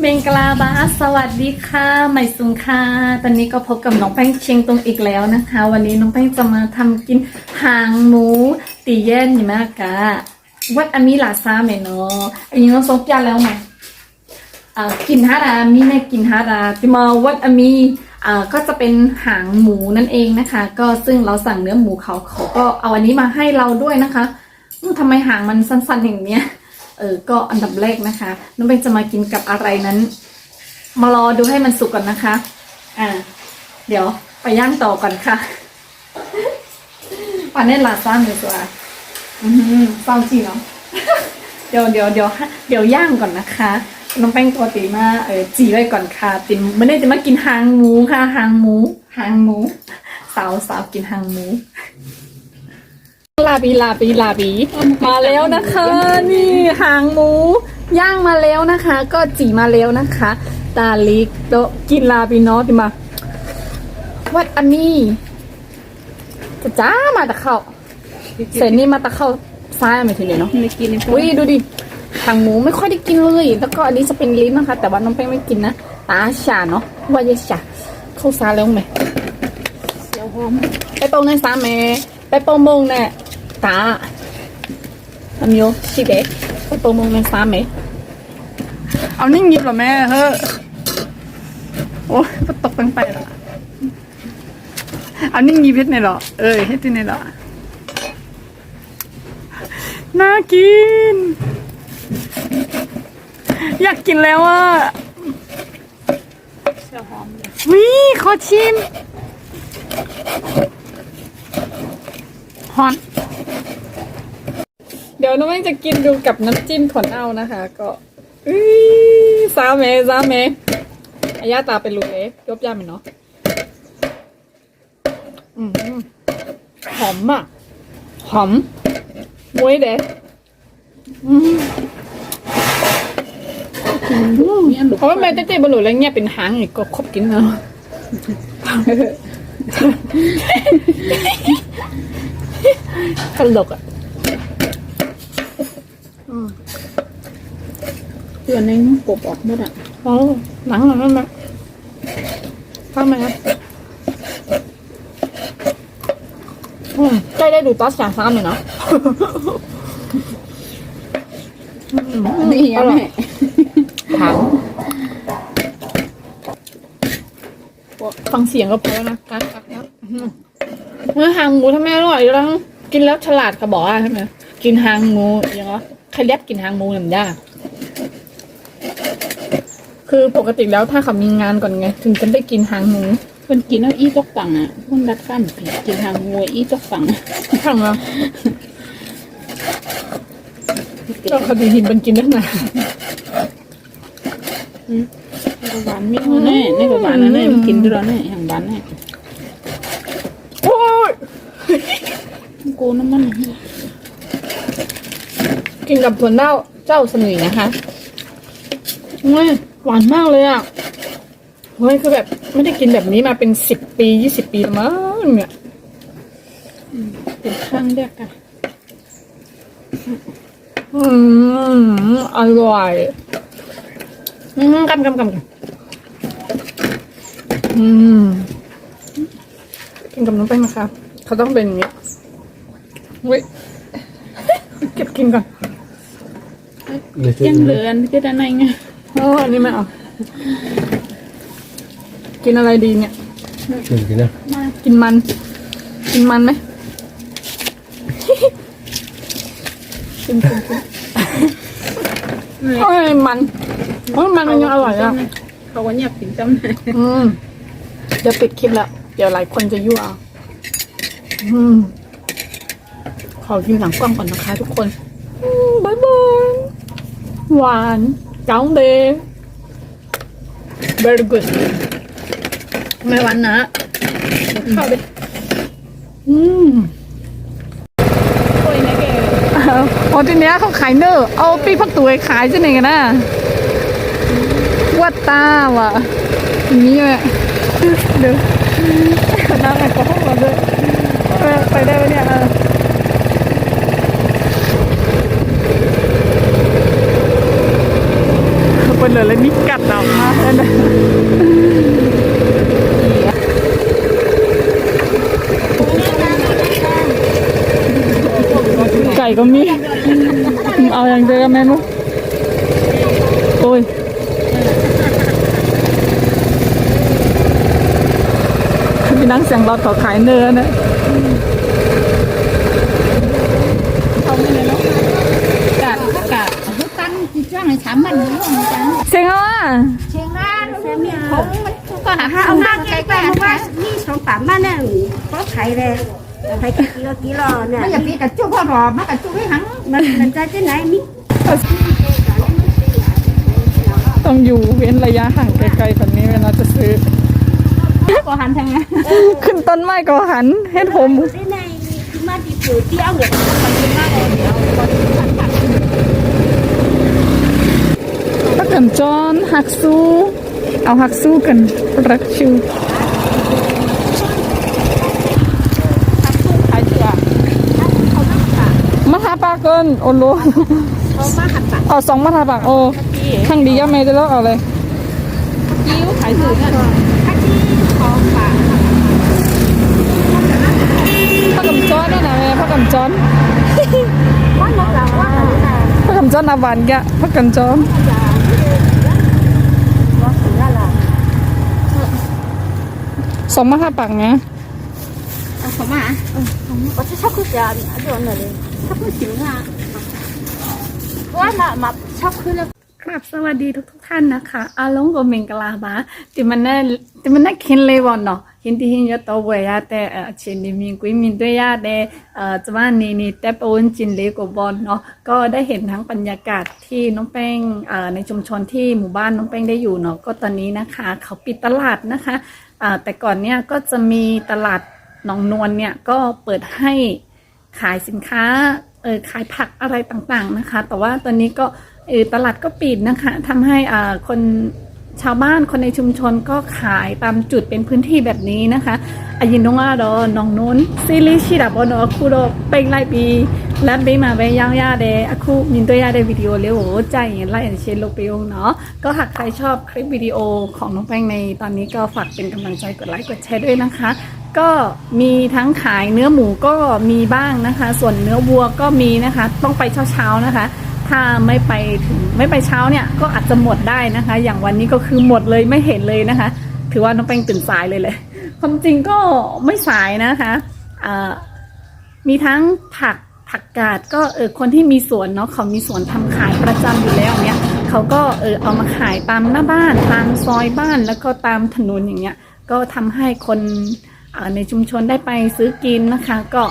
เมงกลาบาสวัสดีค่ะใหม่สุงค่ะ ตอนนี้ก็พบกับน้องแป้งเชียงตรงอีกแล้วนะคะ วันนี้น้องแป้งจะมาทำกินหางหมูตีเย็นนี่มากกะวัดอามีหลาซาไหมเนาะอันนี้น้องซบยาแล้วไหมอ่ากินฮารามีแม่กินฮาราติมาวัดอามีอ่าก็จะเป็นหางหมูนั่นเองนะคะ ก็ซึ่งเราสั่งเนื้อหมูเขาเขาก็เอาอันนี้มาให้เราด้วยนะคะอืมทำไมหางมันสั้นๆอย่างเนี้ย เออก็อันดับแรกนะคะน้องเบนจะมากินกับอะไรนั้น มารอดูให้มันสุกก่อนนะคะ อ่า เดี๋ยวไปย่างต่อก่อนค่ะปาเน่ลาซ่าเนื้อตัวอือหือเศร้าจริงเนาะเดี๋ยวเดี๋ยวเดี๋ยวเดี๋ยวย่างก่อนนะคะ น้องแป้งตัวตีมาเออจีไว้ก่อนค่ะติมไม่ได้จะมากินหางหมูค่ะหางหมูหางหมู สาวสาวกินหางหมู ลาบีลาบีลาบีมาแล้วนะคะ นี่หางหมูย่างมาแล้วนะคะ ก็จีมาแล้วนะคะ ตาลิกโตะกินลาบีเนาะติมา วัดอันนี้จะจ้ามาตะเข้าเสร็จนี่มาตะเข้าซ้ายไม่ถึงเลยเนาะไม่กินในพวกอุ้ยดูดิหางหมูไม่ค่อยได้กินเลย แล้วก็อันนี้จะเป็นลิ้นนะคะ แต่ว่าน้องแป้งไม่กินนะตาชาเนาะว่าจะชาเข้าซ้ายแล้วไหมเสียวหอมไปโปงในสามเมไปโปงมงเน่ตาอันโย ชิเดะไปโปงมงในสามเมเอานิ่งยิบเหรอแม่เฮ้อโอ้ยก็ตกตั้งไปละเอานิ่งยิบเฮ็ดในเหรอเอ้ยเฮ็ดที่ในเหรอน่ากิน อยากกินแล้วอะเสียหอมเลยวิขอชิมฮอน ยวน้องแม่งจะกินดูกับน้ำจิ้มถั่วเน่านะคะ ก็อุ้ยสามเมสามเมอายาตาเป็นลูกเอ๊ยบยามันเนาะอืมหอมอะ หอมมวยเด้อืมเพราะว่าแม่เจ๊ๆบหลุแล้วเนี่ยเป็นหางอีกก็ครบกินเนาะตลกอะ เตือนในกบออกหมดอะโอ้หลังหลังนั่นมาเข้ามาครับอืมใกล้ได้ดูตอสสาซ้ำเลยเนาะนี่อยังร่อแม่ยหางฟังเสียงก็พอแล้วนะกัดกัดกัดอื้อหือเมื่อหางหมูทำไมอร่อยแล้วกินแล้วฉลาดกระบอกอะใช่ไหมกินหางหมูอย่างเงี้ย ใครเรียกกินหางหมูหนึ่งยากคือปกติแล้วถ้าเขามีงานก่อนไง ถึงจะได้กินหางหมูเพิ่นกินเอาอีตกตังอะเพิ่นดัดข้ามกินทางงวยอีตกตังทำแล้วก็คดีหินเป็นกินได้ไงหวานมีแน่ในหวานแน่มันกินด้วยแน่อย่างหวานแน่โอ้ยกูน้ำมัน กินกับถั่วเน่าเจ้าสนุยนะคะเฮ้ยหวานมากเลยอะเฮ้ยคือแบบไม่ได้กินแบบนี้มาเป็นสิบปียี่สิบปีแล้วมั้งเนี่ยเป็นข้างแรกอะอืมอร่อยอืมกำกำกำอืมกินกับน้ำแป้งนะคะเขาต้องเป็นอย่างนี้เว้ยเก็บกินก่อน ยังเหลือนก็ได้ไงไงโอ้อันนี้ไม่เอากินอะไรดีเนี่ย Được cái nào กินมัน กินมันไหมกินกินกินโอ้ยมันโอ้ยมันมันยังอร่อยอะเขาก็อยากกินจำได้อืมเดี๋ยวปิดคลิปแล้ว เดี๋ยวหลายคนจะยั่วเอาอืมขอกินหลังกล้องก่อนนะคะทุกคนอืมบ๊ายบาย หวานจังเด very good ไม่หวานนะเข้าไปอืมโอ้ยนะแกโอ้ทีเนี้ยเขาขายเนอร์เอาปีพักตัวขายจะไหนกันนะวัดตาว่ะอย่างนี้เลยเดี๋ยวน้ำแอลกอฮอล์มาด้วยไปได้ไหมเนี่ย เออคนเหลือเลยนี่กัดออกมาเลยไก่ก็มี เอาอย่างเดียวกันแม่นุโอ้ยมีนั่งเสียงรถขอขายเนื้อนะ กะกะทุกกันที่ช่วงในสามวันนี้นะจ๊ะเสียงเอาอะเชียงรายเชียงเมียผมมันก็หาข้าวหน้าใกล้ๆกันว่านี่สองสามบ้านเนี่ยก็ขายเลยขายกี่กิโลกิโลเนี่ยไม่อยากปีกระจุกพ่อรอมากระจุกให้หังมันมันจะที่ไหนมิต้องอยู่เว้นระยะห่างไกลๆแบบนี้เวลาจะซื้อก็หันทางไงขึ้นต้นไม้ก็หันเฮ็ดผมที่ไหนคือมาที่ปุ๋ยเตี้ยวเนี่ยมันเป็นหน้าเลยเดียว พั กกันจอนหักสู้เอาหักสู้กันรักชิวขายเถื่อมาทาปากเกินโอโลเขามาหัดปากเอาสองมาทาปากโอ้ทั้งดีย่าเมย์ได้แล้วเอาเลยกิ้วขายเถื่อเนี่ยถ้าที่ของปากพักกันจอนนั่นนะแม่พักกันจอนว่าเราเราว่าเราเราพักกันจอนอาบานแกะพักกันจอน ว่าถึงอะไร สองมาทาปากไงเอาเขามาว่าถ้าชอบคือจะโดนเลยถ้าพูดถึงอะว่าน่ะมาชอบคือแล้วครับสวัสดีทุกทุกๆท่านนะคะอาลงกับเมงกลาบาติมันน่าติมันน่าเข็นเลยวันเนาะหินที่หินยอตัวเวียแต่เออเชนดิมิงกุยมินด้วยยาแต่เอ่อจะว่านี่นี่แต่ปนจินเล็กกับบอลเนาะก็ได้เห็นทั้งบรรยากาศที่น้องแป้งเอ่อในชุมชนที่หมู่บ้านน้องแป้งได้อยู่เนาะก็ตอนนี้นะคะ เขาปิดตลาดนะคะอ่า แต่ก่อนเนี่ยก็จะมีตลาดหนองนวลเนี่ยก็เปิดให้ขายสินค้าเออขายผักอะไรต่างๆนะคะ แต่ว่าตอนนี้ก็เออตลาดก็ปิดนะคะทำให้อ่าคน ชาวบ้านคนในชุมชนก็ขายตามจุดเป็นพื้นที่แบบนี้นะคะอายินดงอาดอน้องนุนซิลิชิดาบอนอคูโดเป็นไลปีและเบมาเบยังย่าเดอคูมินตัวยาเดวิดีโอเลโอใจอย่างไลอันเชนโลเปียวเนาะก็หากใครชอบคลิปวิดีโอของน้องแป้งในตอนนี้ก็ฝากเป็นกำลังใจกดไลค์กดแชร์ด้วยนะคะ ก็มีทั้งขายเนื้อหมูก็มีบ้างนะคะ ส่วนเนื้อวัวก็มีนะคะ ต้องไปเช้าๆนะคะ ถ้าไม่ไปถึงไม่ไปเช้าเนี่ยก็อาจจะหมดได้นะคะ อย่างวันนี้ก็คือหมดเลยไม่เห็นเลยนะคะ ถือว่าน้องแป้งตื่นสายเลยเลยความจริงก็ไม่สายนะคะอ่ามีทั้งผักผักกาดก็เออคนที่มีสวนเนาะเขามีสวนทำขายประจำอยู่แล้วเนี่ยเขาก็เออเอามาขายตามหน้าบ้านตามซอยบ้านแล้วก็ตามถนนอย่างเงี้ย ก็ทำให้คนในชุมชนได้ไปซื้อกินนะคะ ก็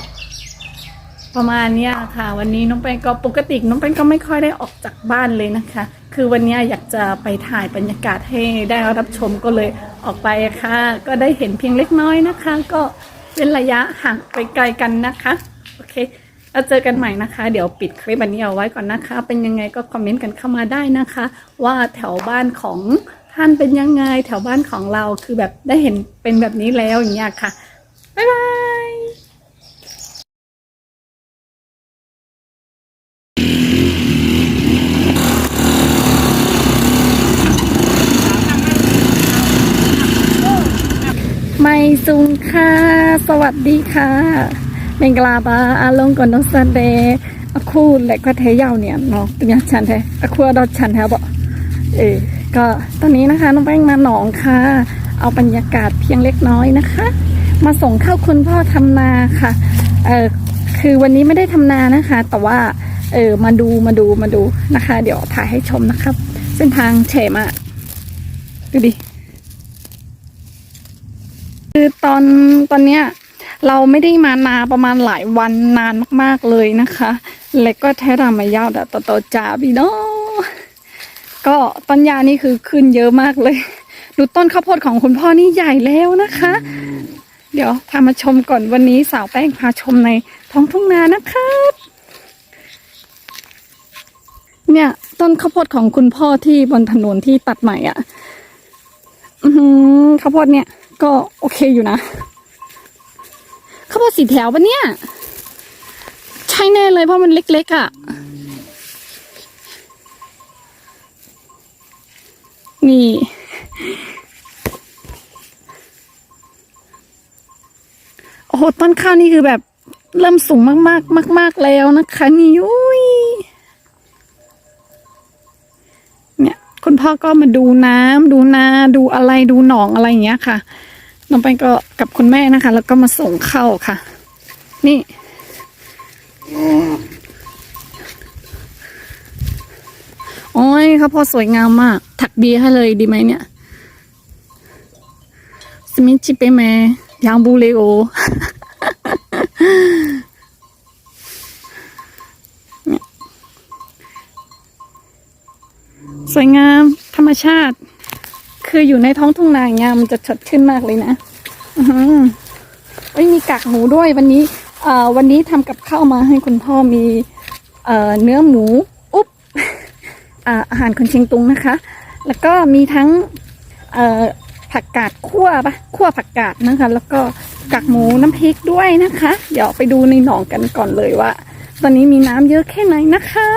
ประมาณนี้ค่ะ วันนี้น้องแป้งก็ปกติน้องแป้งก็ไม่ค่อยได้ออกจากบ้านเลยนะคะ คือวันนี้อยากจะไปถ่ายบรรยากาศให้ได้รับชมก็เลยออกไปค่ะ ก็ได้เห็นเพียงเล็กน้อยนะคะ ก็เป็นระยะห่างไปไกลกันนะคะโอเคแล้วเจอกันใหม่นะคะ เดี๋ยวปิดคลิปอันนี้เอาไว้ก่อนนะคะ เป็นยังไงก็คอมเมนต์กันเข้ามาได้นะคะ ว่าแถวบ้านของท่านเป็นยังไง แถวบ้านของเราคือแบบได้เห็นเป็นแบบนี้แล้วอย่างเงี้ยค่ะบ๊ายบาย ไม่สุงค่ะ สวัสดีค่ะเมงกลาบาอาลงก่อนน้องซันเดย์อาคูและก็เทยาวเนี่ยเนาะตัวนี้ชันแท้อาคูดอชันแท้บอเออก็ตอนนี้นะคะน้องแป้งมาหนองค่ะ เอาบรรยากาศเพียงเล็กน้อยนะคะ มาส่งเข้าคุณพ่อทำนาค่ะเออคือวันนี้ไม่ได้ทำนานะคะ แต่ว่าเออมาดูมาดูมาดูนะคะ เดี๋ยวถ่ายให้ชมนะครับ เส้นทางเฉมากดูดิ คือตอนตอนเนี้ยเราไม่ได้มานาประมาณหลายวันนานมากๆเลยนะคะและก็แท้รามายาวดะโตโตจาบีโนก็ต้นยานี่คือขึ้นเยอะมากเลย ดูต้นข้าวโพดของคุณพ่อนี่ใหญ่แล้วนะคะ เดี๋ยวพามาชมก่อนวันนี้สาวแป้งพาชมในท้องทุ่งนานะครับเนี่ย ต้นข้าวโพดของคุณพ่อที่บนถนนที่ตัดใหม่อะ อืข้าวโพดเนี่ย ก็โอเคอยู่นะข้าวโพดสีแถวปะเนี่ย ใช่แน่เลยเพราะมันเล็กๆอะ่ะ นี่ โอ้โหต้นข้าวนี่คือแบบเริ่มสูงมากๆ มาก ๆ แล้วนะคะนี่อุ้ยเนี่ย คุณพ่อก็มาดูน้ำดูนาดูอะไรดูหนองอะไรอย่างเงี้ยค่ะ น้องไปก็กับคุณแม่นะคะ แล้วก็มาส่งเข้าค่ะ นี่ โอ้ยข้าวโพดสวยงามมาก ถักเบียให้เลยดีไหมเนี่ยสมิชิเปแมยางบูเลโอสวยงามธรรมชาติ คืออยู่ในท้องทุ่งนาอย่างเงี้ยมันจะสดชื่นมากเลยนะอือหือเอ้ยมีกากหมูด้วยวันนี้เอ่อวันนี้ทำกับข้าวมาให้คุณพ่อมีเอ่อเนื้อหมูอุ๊บอ่าอาหารคนเชียงตุงนะคะ แล้วก็มีทั้งเอ่อผักกาดคั่วปะคั่วผักกาดนะคะ แล้วก็กากหมูน้ำพริกด้วยนะคะ เดี๋ยวไปดูในหนองกันก่อนเลยว่า ตอนนี้มีน้ำเยอะแค่ไหนนะคะ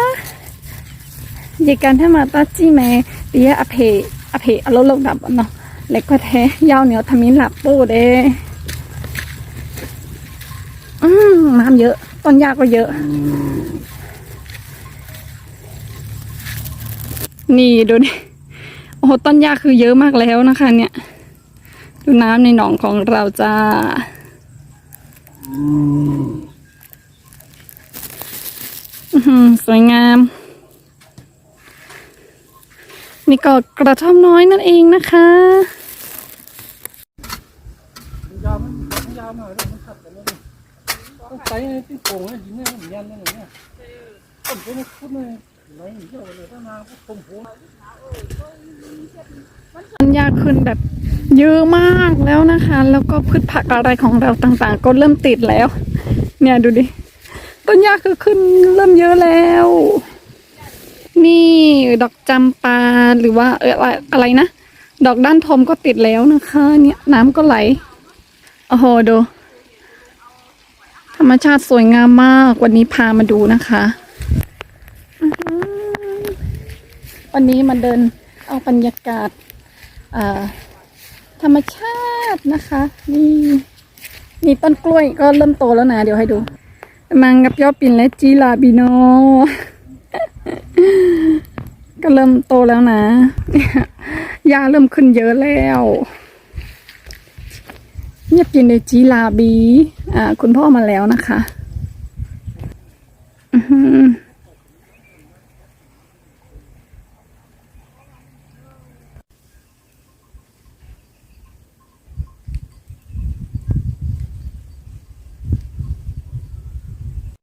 เยกันถ้ามาตาจี้แม่เปียอเพ อเพอารมณ์ดับเนาะเล็กก็แท้ยาวเหนียวทำมินหลับโป้เด้อืมน้ำเยอะต้นยาก็เยอะ นี่ดูดิโอ้โหต้นหญ้าคือเยอะมากแล้วนะคะ เนี่ย ดูน้ำในหนองของเราจ้าอือหือสวยงาม นี่ก็กระท่อมน้อยนั่นเองนะคะ tay cái cổ nó dính lên nó nhăn lên này nhá còn cái nó phút này lấy những cái này nó nào cũng không phố ต้นหญ้าขึ้นแบบเยอะมากแล้วนะคะ แล้วก็พืชผักอะไรของเราต่างๆ ก็เริ่มติดแล้ว เนี่ยดูดิ ต้นหญ้าคือขึ้นเริ่มเยอะแล้ว นี่ดอกจำปาหรือว่าเอออะไรนะ ดอกด้านทมก็ติดแล้วนะคะ เนี่ยน้ำก็ไหลโอ้โหดูธรรมชาติสวยงามมากวันนี้พามาดูนะคะวันนี้มาเดินเอาบรรยากาศธรรมชาตินะคะนี่นี่ต้นกล้วยก็เริ่มโตแล้วนะ เดี๋ยวให้ดูมังกับยอดปิ่นและจีลาบิโน ก็เริ่มโตแล้วนะยาเริ่มขึ้นเยอะแล้วเนี่ยปิ่นในจีลาบี อ่า คุณพ่อมาแล้วนะคะอือหือ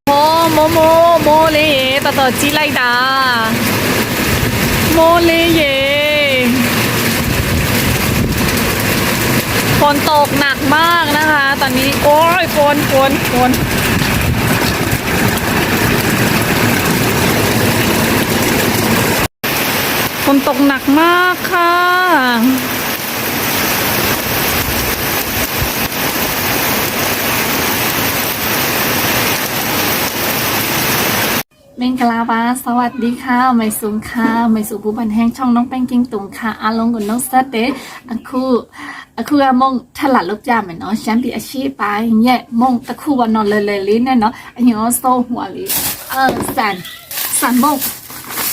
โมโมโมโมเลย ต่อต่อจีไลดาโมเลเยฝนตกหนักมากนะคะ ตอนนี้โอ้ยฝนฝนฝนฝนตกหนักมากค่ะ เมงกลาบาสวัสดีค่ะ ไม่สูงค่ะ ไม่สูงผู้บันแห้งช่องน้องแป้งกิ้งตุงค่ะอาลงกับน้องสเตอะคูอะคูอามงถลัดลูกจามเนาะฉันปีอาชีพไปเนี่ยมงตะคูวันนอนเลยเลยลิ้นเนี่ยเนาะอันนี้โซ่หัวลิ้นเออสันสันมง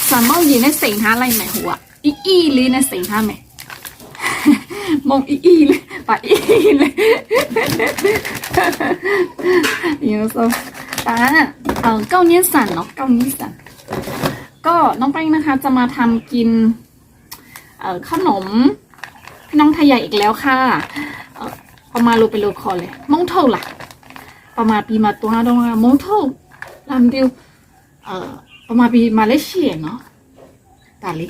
สันมงยีในสิงหาอะไรไหมหัวอีอีลิ้นในสิงหาไหมมงอีอีเลยปะอีอีเลยอีโซ่าเออเก้าเนี้ยสันเนาะเก้าเนี้ยสันก็น้องแป้งนะคะ จะมาทำกิน เอ่อขนมน้องไทยใหญ่อีกแล้วค่ะเออประมาณโลไปโลคอเลยมงเท่าล่ะ ประมาณปีมาตัวดงมงเท่าลำเดียวเอ่อประมาณปีมาเลเซียเนาะตาลิ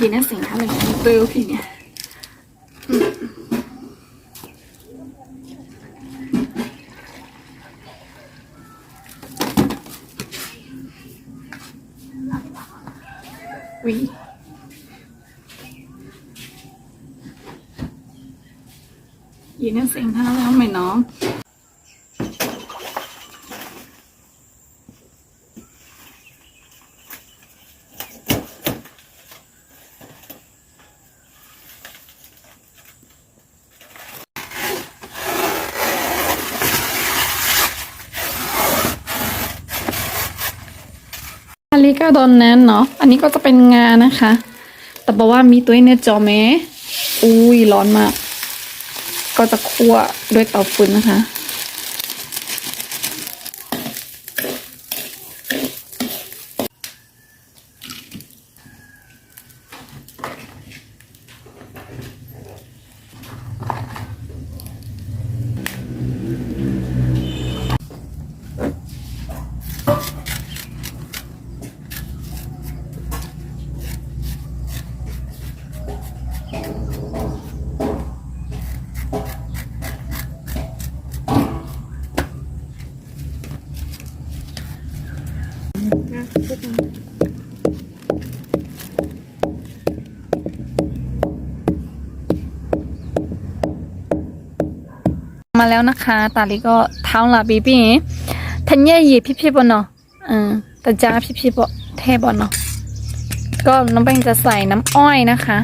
ยินนะสิ่งอะไรเร็วพี่เนี่ย อุ้ยยินนะสิ่งท่าแล้วไหมน้อง อลิกาโดนแนนเนาะ อันนี้ก็จะเป็นงานะคะ แต่บอกว่ามีตัวเนจอแม้อุ้ยร้อนมาก ก็จะคั่วด้วยเตาฟืนนะคะ มาแล้วนะคะตาลีก็เท้าลาบีบีทันเย่ยีพี่พี่บนเนาะอือแต่จ้าพี่พี่บอเทบอนเนาะก็น้องแป้งจะใส่น้ำอ้อยนะคะ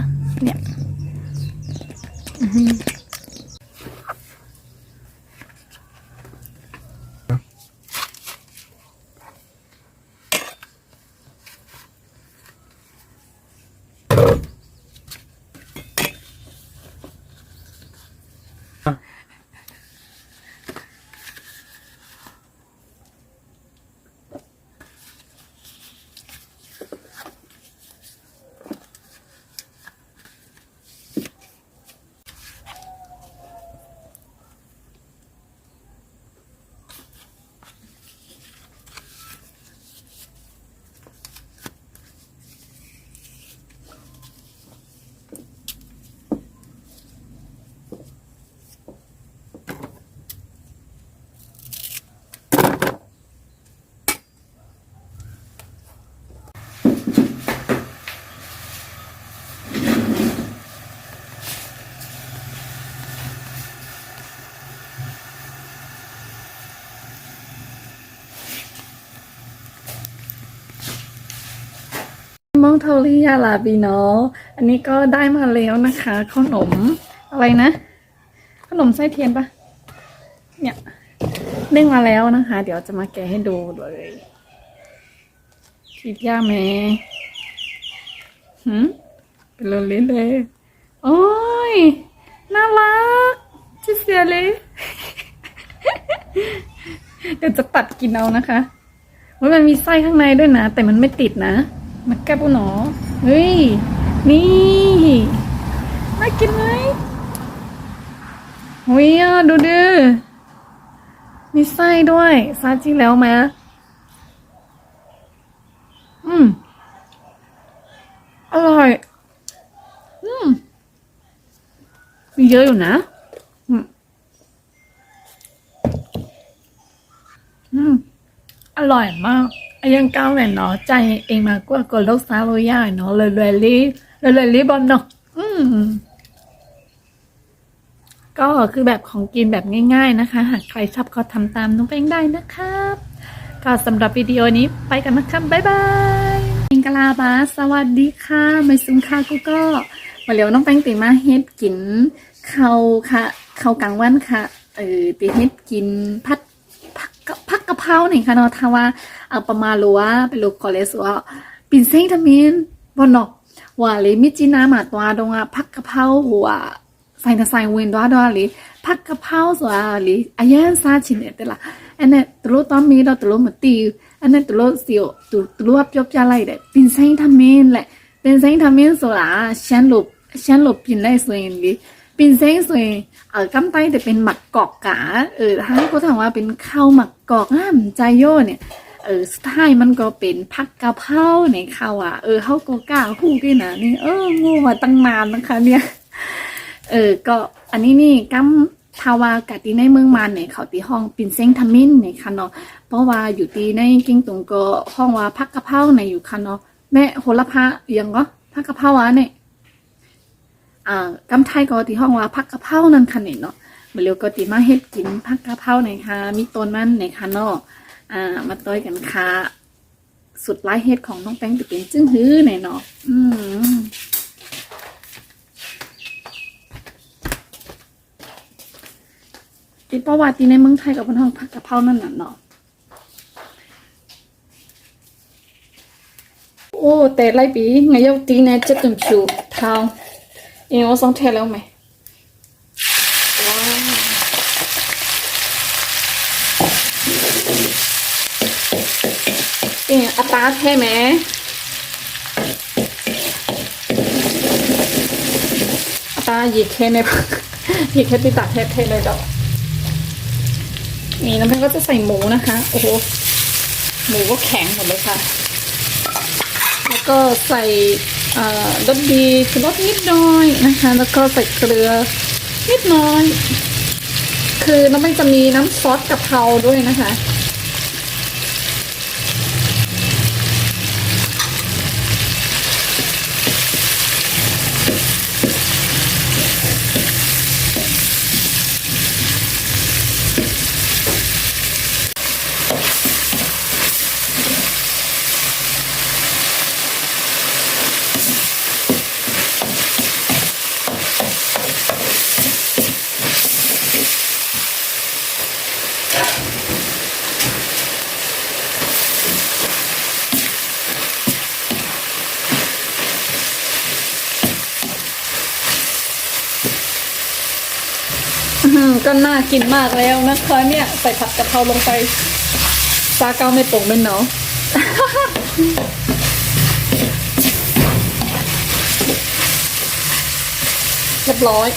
องเทอรี่ยาลาบีเนาะอันนี้ก็ได้มาแล้วนะคะขนมอะไรนะ ขนมไส้เทียนปะเนี่ยนึ่งมาแล้วนะคะ เดี๋ยวจะมาแกะให้ดูเลยคิดยากไหมหืมเป็นเล่นเลย โอ้ย น่ารักชิเสียเลย เดี๋ยวจะตัดกินเอานะคะว่ามันมีไส้ข้างในด้วยนะ แต่มันไม่ติดนะ มาแก้ปุหนอเฮ้ย นี่น่ากินไหมโอ้ยอะดูดิมีไส้ด้วยซาจิแล้วไหมอืม อร่อย อืม มีเยอะอยู่นะอืมอืมอร่อยมาก อายังก้าวแหวนเนาะใจเองมากกว่ากดโลกซาโลย่าเนาะเลยเลยรีเลยเลยรีบอลเนาะอืมก็คือแบบของกินแบบง่าย ๆนะคะ หากใครชอบก็ทำตามน้องแป้งได้นะครับก็สำหรับวิดีโอนี้ไปกันนะครับบ๊ายบายมิงกะลาบาสสวัสดีค่ะไม่ซุงค่ะกูก็มาเร็วน้องแป้งตีมาเฮ็ดกินเขาค่ะเขากลางวันค่ะเออตีเฮ็ดกินพัด ะผักกะเพราหนึ่งค่ะเนาะถ้าว่าเอาประมาณรู้ว่าเป็นลูกคอเลสว่าปิ่นเส้นทามินบนเนาะว่าเลยมิจินามาตัวดงอ่ะผักกะเพราหัวใส่ในใส่เวนตัวด้วยเลยผักกะเพราสัวเลยอายันซาชินเนี่ยแต่ละอันนี้ตัวตอนมีเราตัวมาตีอันนี้ตัวเสียวตัวตัวจบจะอะไรเด็ปิ่นเส้นทามินแหละปิ่นเส้นทามินสัวฉันหลบฉันหลบปิ่นได้ส่วนเลย ปินเซ้งสวยเออกำไตแต่เป็นหมักกอกกาเออถ้าให้เขาถามว่าเป็นข้าวหมักกอกอะมใจโย่เนี่ยเออสุดท้ายมันก็เป็นผักกะเพราในข้าวอะเออเขาก็กล้าพูดด้วยนะนี่เอองูมาตั้งนานนะคะ เนี่ยเออก็อันนี้นี่กำทาวากะตีในเมืองมันเนี่ยเขาตีห้องปินเซ้งทามินเนี่ยค่ะเนาะเพราะว่าอยู่ตีในกิ้งตุงก็ห้องว่าผักกะเพราในอยู่ค่ะเนาะแม่โหระพาอย่างก็ผักกะเพราอะเนี่ย อ่ากำไทยก็ที่ห้องว่าผักกะเพรานั่นค่ะเนี่ยเนาะมาเร็วก็ติมาเฮ็ดกินผักกะเพราหน่อยค่ะมีต้นมันหน่อยค่ะเนาะอ่ามาต้อยกันค่ะสุดไลายเฮ็ดของน้องแป้งจะเป็นจึ้งฮื้อหน่อยเนาะอืมติประวัติในเมืองไทยกับพนห้องผักกะเพรานั่นน่ะเนาะโอ้แต่ไรปีไงยกตีแน่จะตุ่มชูเท้า องเอาสองเทแล้วไหมว้าวเองอัตราแท้ไหมอัตราหยิกแค่ไหมหยิกแค่ติดตัดแท้ๆเลยดอกนี่น้ำเพนก็จะใส่หมูนะคะ โอ้โห หมูก็แข็งหมดเลยค่ะ แล้วก็ใส่ รสดีคือรสนิดหน้อยนะคะ แล้วก็ใส่เกลือนิดน้อย คือน้ำมันจะมีน้ำซอสกะเพราด้วยนะคะ อื้อหือากินมากแล้วนะคะเนี่ยใส่ผัดกะเพราลงไปซาเกาไม่โป่งเป็นเนาะเรียบร้อย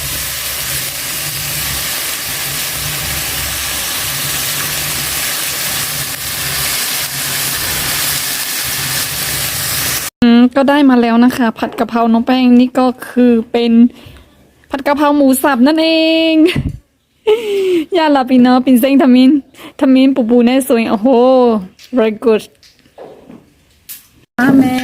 อืมก็ได้มาแล้วนะคะ ผัดกะเพราน้องแป้งนี่ก็คือเป็นผัดกะเพราหมูสับนั่นเอง ยาลาปิโนปินเซงทามินทามินปูปูแน่สวยโอ้โห very good อาแม่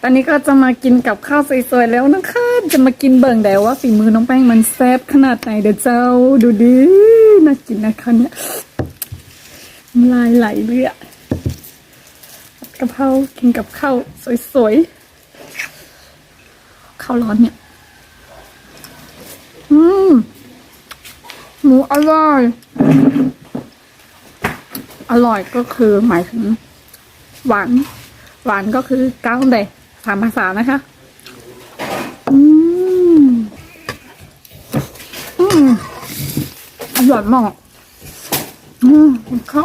ตอนนี้ก็จะมากินกับข้าวสวยๆแล้วนะคะ จะมากินเบิ่งแดวว่าฝีมือน้องแป้งมันแซ่บขนาดไหนเดี๋ยวเจ้าดูดิน่ากินนะคะเนี่ยลายไหลเลยอะผัดกะเพรากินกับข้าวสวยๆข้าวร้อนเนี่ย อืม ห มูอร่อย อร่อยก็คือหมายถึง หวาน หวานก็คือก้าวเดยสามภาษานะคะอืมอืมอร่อยมากอืมเข้า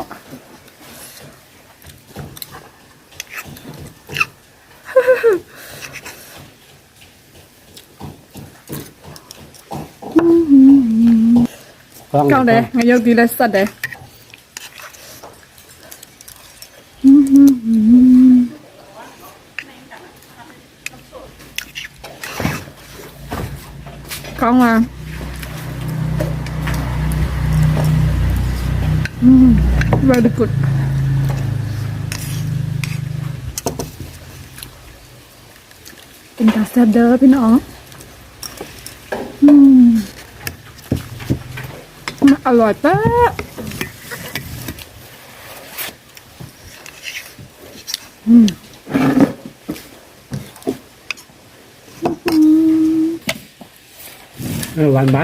ว Vâng, ก้าวเดยงั้นยกดีเลยสัตว์เดยก้าวมาอืม very good กินกาแฟเด้อพี่น้อง อืม มัน อร่อยปะอืมเออหวานไหม